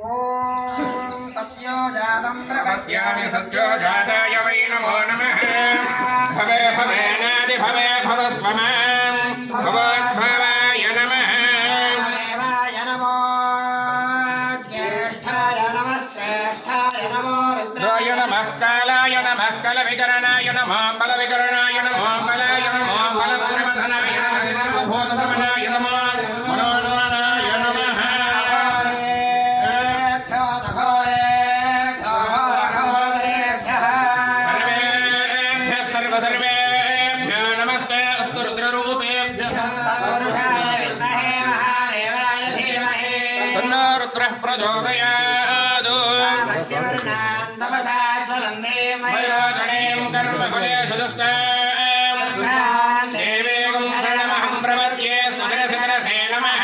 ॐ सत्यो जातं प्रपद्यामि सत्यो जाताय वै नमो नमः भवे भवेनादि भवे भवस्व माम् भवद्भवाय नमः देवाय नमो ज्येष्ठाय नमः श्रेष्ठाय नमो रुद्राय नमः कालाय नमः कलविकरणाय नमः बलविकरणाय रुद्रः प्रचोदयात् मध्यवर्णान् तपसा ज्वलन्ते मयोजनेम् कर्म फलेषु दुष्टाम् देवेगं शरणमहं प्रपद्ये सुदरसिदरसे नमः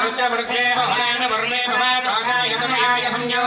वृक्षवृक्षे भवान वर्णे भवाताय तमयाय संयो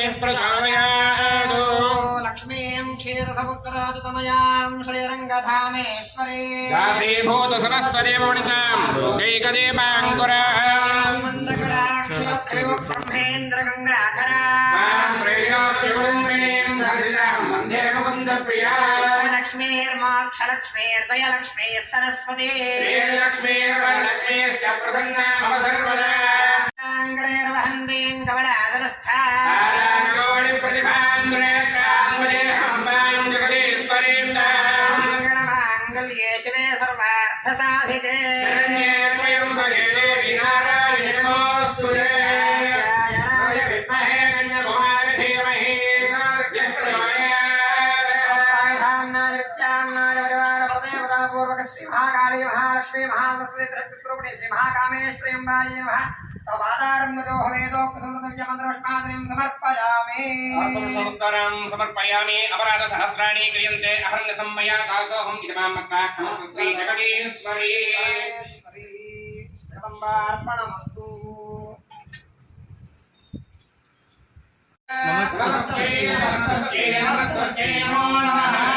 दुर्गेः प्रचोदयात् लक्ष्मीं क्षीरसमुद्रातमयां श्रीरङ्गधामेश्वरी गाभीभूत समस्वदेवणिताम् लोकैकदेवाङ्कुराम् ब्रह्मेन्द्रगङ्गाधरा माम् प्रेयोप्यकुरुम्बिणीम् सरिताम् वन्दे मुकुन्दप्रिया लक्ष्मीर्मोक्षलक्ष्मीर्दयलक्ष्मीः सरस्वती श्रीलक्ष्मीर्वरलक्ष्मीश्च प्रसन्ना मम सर्वदा श्री महाकाली महालक्ष्मी महासरस्वती त्रिस्वरूपिणी श्री महाकामेश्वरी अम्बायै नमः तवादारम्भतो हवेदोक्तसमृतव्यमन्त्रपुष्पादनीं समर्पयामि आत्मसंस्कारं समर्पयामि अपराधसहस्राणि क्रियन्ते अहं न सम्मया तातोऽहम् इदमां मत्ता क्षमस्वी जगदीश्वरी श्री जगदम्बार्पणमस्तु नमस्ते नमस्ते नमस्ते नमो नमः।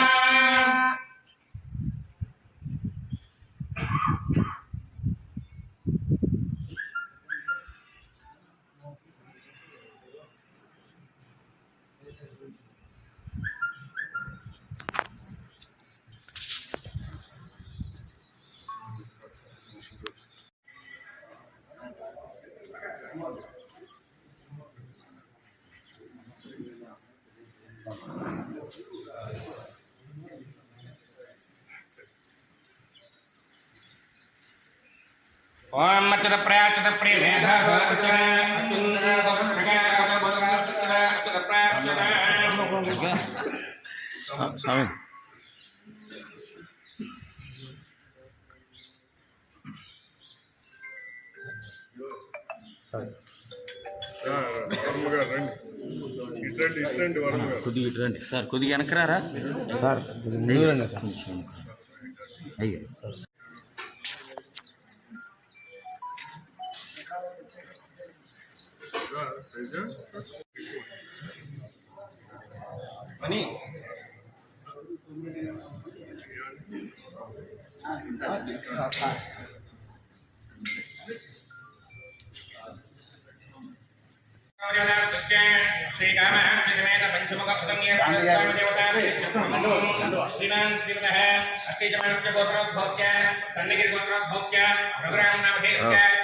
ఓం అచ్యుత ప్రయాచుత ప్రియ స్వామి. కొద్దిగా ఇటు రండి. సార్ కొద్దిగా వెనకరారా సార్ అయ్యో. Sri Kama, Sri Kama, Sri Kama, Sri Kama, Sri Kama, Sri Kama, Sri Kama, Sri Kama, Sri Kama, Sri Kama, Sri Kama, Sri Kama, Sri Kama, Sri Kama, Sri Kama,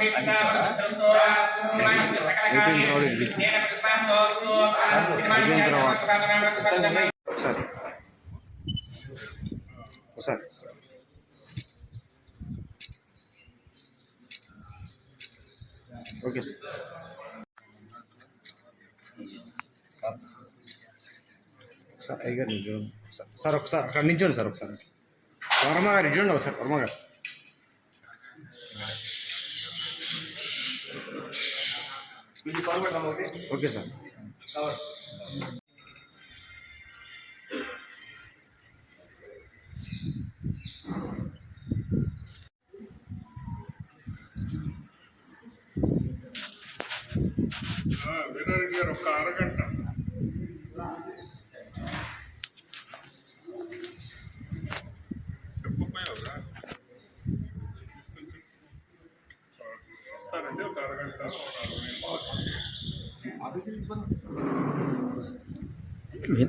అయిపోయిన తర్వాత అయిపోయిన తర్వాత. ఒకసారి ఒకసారి okay sir ఒకసారి అయ్యగారు చూడండి. Sir- sir ఒకసారి అక్కడ నిల్చోండి సార్ ఒకసారి. వర్మ గారు ఇటు ఒకసారి వర్మ గారు. Okay sir. వీరారెడ్డి గారు ఒక్క అరగంట వస్తారండి ఒక అరగంట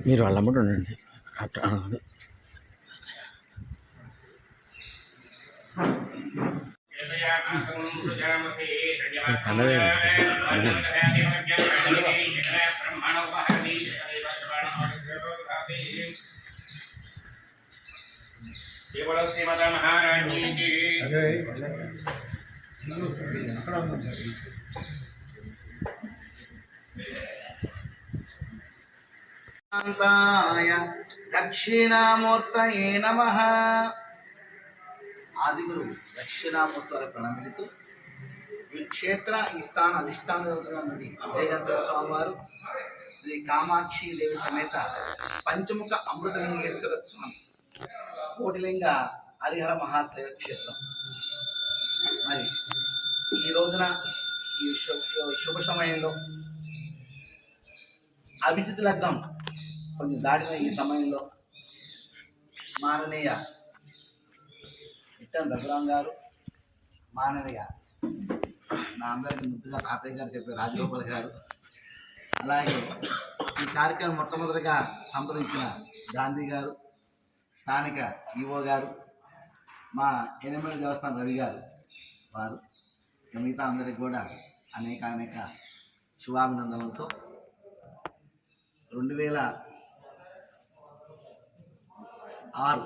మీరు వాళ్ళ అమ్మడు ఉండండి అదే. కేవలం శ్రీమత మహారాణి శాంతాయ దక్షిణామూర్తయే నమ. ఆదిగురు దక్షిణామూర్తి వారి ప్రణమిలుతూ ఈ క్షేత్ర ఈ స్థాన అధిష్టాన దేవతగా ఉన్నది జయగంధ స్వామివారు. శ్రీ కామాక్షి దేవి సమేత పంచముఖ అమృతలింగేశ్వర స్వామి. కోటిలింగ హరిహర మహాశైవ క్షేత్రం. మరి ఈ రోజున ఈ శుభ సమయంలో అభిజిత్ లగ్నం కొంచెం దాటిన ఈ సమయంలో మాననీయ ఇట్టం రఘురాం గారు మాననీయ నా అందరికీ ముద్దుగా తాతయ్య గారు చెప్పే రాజగోపాల్ గారు అలాగే ఈ కార్యక్రమం మొట్టమొదటిగా సంప్రదించిన గాంధీ గారు స్థానిక ఈవో గారు మా ఎనిమిది దేవస్థానం రవి గారు వారు. మిగతా అందరికి కూడా అనేక అనేక శుభాభినందనలతో రెండు వేల ఆరు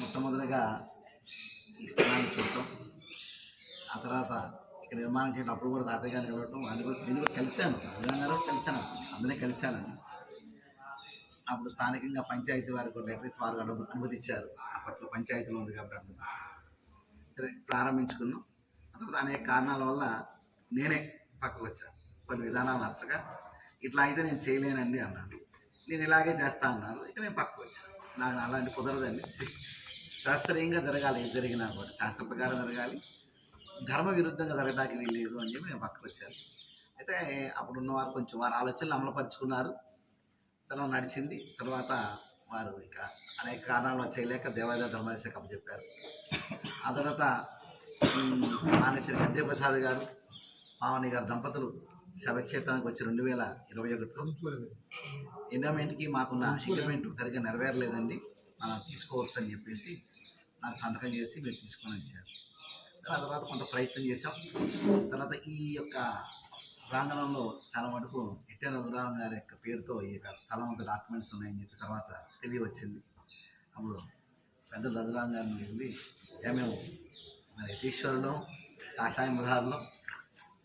మొట్టమొదటిగా ఈ స్థానాన్ని చూడటం ఆ తర్వాత ఇక్కడ నిర్మాణం చేయడం అప్పుడు కూడా తాతయ్య గారిని వెళ్ళటం అది కూడా నేను కూడా కలిశాను. అభిరామ్ కలిశాను. అందరినీ కలిశాను. అప్పుడు స్థానికంగా పంచాయతీ వారికి కూడా వారు అను అనుమతి ఇచ్చారు అప్పట్లో పంచాయతీలో ఉంది కాబట్టి అనుమతి సరే ప్రారంభించుకున్నాం అనేక కారణాల వల్ల నేనే పక్కకు వచ్చాను కొన్ని విధానాలు నచ్చగా ఇట్లా అయితే నేను చేయలేనండి అన్నాను నేను ఇలాగే చేస్తా అన్నారు ఇక నేను పక్కకు వచ్చాను నాకు అలాంటి కుదరదండి. శాస్త్రీయంగా జరగాలి. ఏది జరిగినా కూడా శాస్త్ర ప్రకారం జరగాలి. ధర్మ విరుద్ధంగా జరగడానికి వీల్లేదు అని చెప్పి నేను పక్కకు వచ్చాను. అయితే అప్పుడు ఉన్నవారు కొంచెం వారు ఆలోచనలు అమలుపరుచుకున్నారు తర్వాత నడిచింది. తర్వాత వారు ఇక అనేక కారణాలు చేయలేక దేవాలయ ధర్మాలయ శాఖ చెప్పారు ఆ తర్వాత మానేశ్వరి గద్దేప్రసాద్ గారు మామని గారు దంపతులు శవక్షేత్రానికి వచ్చి రెండు వేల ఇరవై ఒకటిలో ఎండోమెంట్కి మాకున్న అగ్రిమెంట్ సరిగ్గా నెరవేరలేదండి. మనం తీసుకోవచ్చు అని చెప్పేసి నాకు సంతకం చేసి మీరు తీసుకొని వచ్చారు. ఆ తర్వాత కొంత ప్రయత్నం చేశాం. తర్వాత ఈ యొక్క ప్రాంగణంలో చాలా మటుకు ఇట్టే రఘురామ్ గారి యొక్క పేరుతో ఈ యొక్క స్థలం ఒక డాక్యుమెంట్స్ ఉన్నాయని చెప్పి తర్వాత తెలియవచ్చింది. అప్పుడు పెద్ద రఘురామ్ గారిని వెళ్ళి "ఏ మేము మరి యతీశ్వరులో కాషాయం ఉదాహరణలో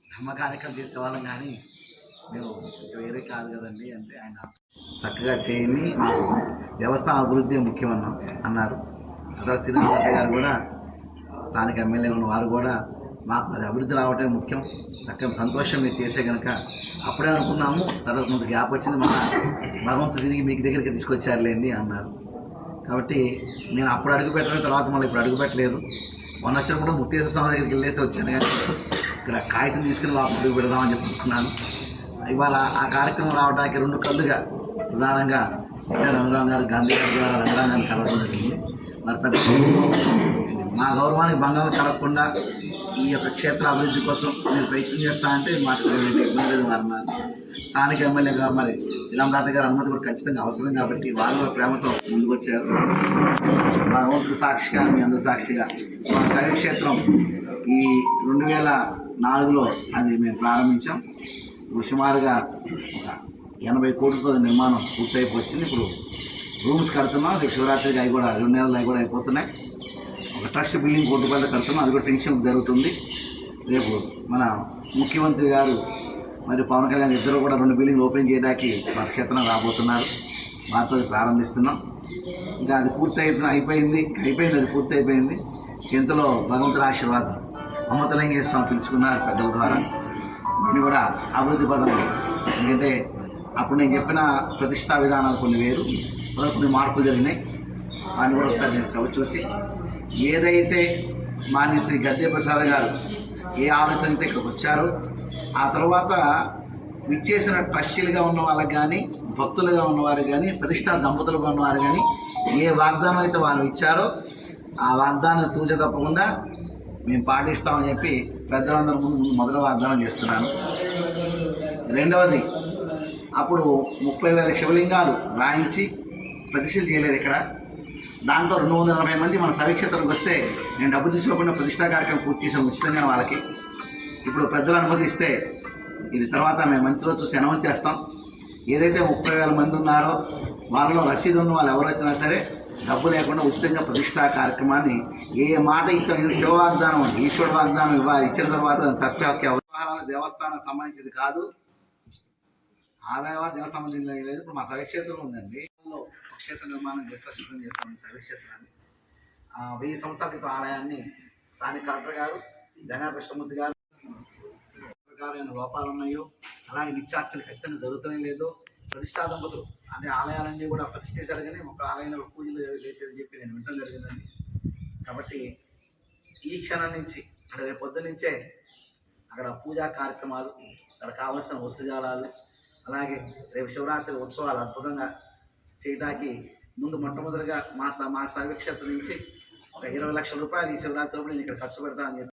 ధర్మ కార్యక్రమం చేసేవాళ్ళం కానీ మేము వేరే కాదు కదండి అంటే ఆయన చక్కగా చేయని మాకు వ్యవస్థ అభివృద్ధి ముఖ్యమన్న అన్నారు. అసలు శ్రీనివాస గారు కూడా స్థానిక ఎమ్మెల్యే ఉన్న వారు కూడా మాకు అది అభివృద్ధి రావటమే ముఖ్యం. చక్కగా సంతోషం మీరు చేసే కనుక అప్పుడే అనుకున్నాము తర్వాత కొంత గ్యాప్ వచ్చింది మన భగవంతుడు తిరిగి మీకు దగ్గరికి తీసుకొచ్చారులేండి అన్నారు. కాబట్టి నేను అప్పుడు అడుగు పెట్టడం తర్వాత మళ్ళీ ఇప్పుడు అడుగు పెట్టలేదు. మొన్న వచ్చినప్పుడు ముత్తేశ్వర స్వామి దగ్గరికి వెళ్ళేసి వచ్చాను. కానీ ఇక్కడ కాగితం తీసుకుని లోపలికి పెడదామని చెప్పుకున్నాను ఇవాళ ఆ కార్యక్రమం రావడానికి రెండు కళ్ళుగా ప్రధానంగా ఇదే రంగరామ్ గారు గాంధీ గారి ద్వారా రంగరామ్ గారిని కలవడం జరిగింది. మరి పెద్ద మా గౌరవానికి భంగం కలగకుండా ఈ యొక్క క్షేత్ర అభివృద్ధి కోసం నేను ప్రయత్నం చేస్తా అంటే మాకు ఇబ్బంది అన్నారు. స్థానిక ఎమ్మెల్యేగా మరి ఇలాం దాత గారి అనుమతి కూడా ఖచ్చితంగా అవసరం కాబట్టి వారు ప్రేమతో ముందుకొచ్చారు. భగవంతుడు సాక్షిగా మీ అందరి సాక్షిగా. మా శైవక్షేత్రం ఈ రెండు వేల నాలుగులో అది మేము ప్రారంభించాం. సుమారుగా ఒక ఎనభై కోట్లతో నిర్మాణం పూర్తయిపోయింది. ఇప్పుడు రూమ్స్ కడుతున్నాం. శివరాత్రికి అవి కూడా రెండు నెలలు అవి కూడా అయిపోతున్నాయి. ట్రస్ట్ బిల్డింగ్ కోటి రూపాయలు కడుతున్నాం అది కూడా ఫినిషింగ్ జరుగుతుంది. రేపు మన ముఖ్యమంత్రి గారు మరి పవన్ కళ్యాణ్ ఇద్దరు కూడా రెండు బిల్డింగ్ ఓపెన్ చేయడానికి మా క్షేత్రం రాబోతున్నారు. వారితో ప్రారంభిస్తున్నాం. ఇంకా అది పూర్తి అయిపోయింది. అయిపోయింది అది పూర్తి అయిపోయింది ఇంతలో భగవంతుడి ఆశీర్వాదం. స్వామి పిలుచుకున్నారు పెద్దల ద్వారా. నేను కూడా అభివృద్ధి పదవి ఎందుకంటే అప్పుడు నేను చెప్పిన ప్రతిష్టా విధానాలు కొన్ని వేరు. కొన్ని మార్పులు జరిగినాయి. వాటిని కూడా ఒకసారి నేను చవి చూసి ఏదైతే మాన్య శ్రీ గద్దె ప్రసాద్ గారు ఏ ఆలోచనతో ఇక్కడికి వచ్చారో ఆ తర్వాత విచ్చేసిన ట్రస్టీలుగా ఉన్న వాళ్ళకి కానీ భక్తులుగా ఉన్నవారు కానీ ప్రతిష్టా దంపతులుగా ఉన్నవారు కానీ ఏ వాగ్దానం అయితే వారు ఇచ్చారో ఆ వాగ్దానం తూచ తప్పకుండా మేము పాటిస్తామని చెప్పి పెద్దలందరూ ముందు ముందు మొదటి వాగ్దానం చేస్తున్నాను. రెండవది అప్పుడు ముప్పై వేల శివలింగాలు రాయించి ప్రతిష్ఠ చేయలేదు ఇక్కడ. దాంట్లో రెండు వందల ఎనభై మంది మన సవిక్షేత్రంకి వస్తే నేను డబ్బు తీసుకోకుండా ప్రతిష్టా కార్యక్రమం పూర్తి చేసాను ఉచితంగా వాళ్ళకి. ఇప్పుడు పెద్దలు అనుమతిస్తే ఇది తర్వాత మేము మంచి రోజు చూసి అనౌన్స్ చేస్తాం. ఏదైతే ముప్పై వేల మంది ఉన్నారో వాళ్ళలో రసీదు ఉన్న వాళ్ళు ఎవరు వచ్చినా సరే డబ్బు లేకుండా ఉచితంగా ప్రతిష్టా కార్యక్రమాన్ని ఏ మాట ఇచ్చాం ఇది శివ వాగ్దానం అండి ఈశ్వరుడు వాగ్దానం ఇవ్వాలి ఇచ్చిన తర్వాత తప్పే ఒకే వ్యవహారాల సంబంధించింది కాదు. ఆదాయ దేవస్థానం సంబంధించిన లేదు ఇప్పుడు మా సవిక్షేత్రం ఉందండి. క్షేత్ర నిర్మాణం చేస్తా సిద్ధం చేస్తామండి శైవక్షేత్రాన్ని వెయ్యి సంవత్సరాల క్రితం ఆలయాన్ని స్థానిక కలెక్టర్ గారు గంగా కృష్ణమూర్తి గారు ప్రకారమైన లోపాలు ఉన్నాయో అలాగే నిత్యార్చన ఖచ్చితంగా జరుగుతూనే లేదు. ప్రతిష్టా దంపతులు అన్ని ఆలయాలన్నీ కూడా ప్రతిష్ఠ చేశారు కానీ ఒక ఆలయంలో పూజలు లేదని చెప్పి నేను వినటం జరిగిందని కాబట్టి ఈ క్షణం నుంచి అంటే రేపు పొద్దు నుంచే అక్కడ పూజా కార్యక్రమాలు అక్కడ కావలసిన వస్తుజాలాలు అలాగే రేపు శివరాత్రి ఉత్సవాలు అద్భుతంగా చేయడానికి ముందు మొట్టమొదటిగా మా మా సర్వక్షేత్రం నుంచి ఒక ఇరవై లక్షల రూపాయలు ఈ శివరాత్రి నేను ఇక్కడ ఖర్చు పెడతా అని చెప్పి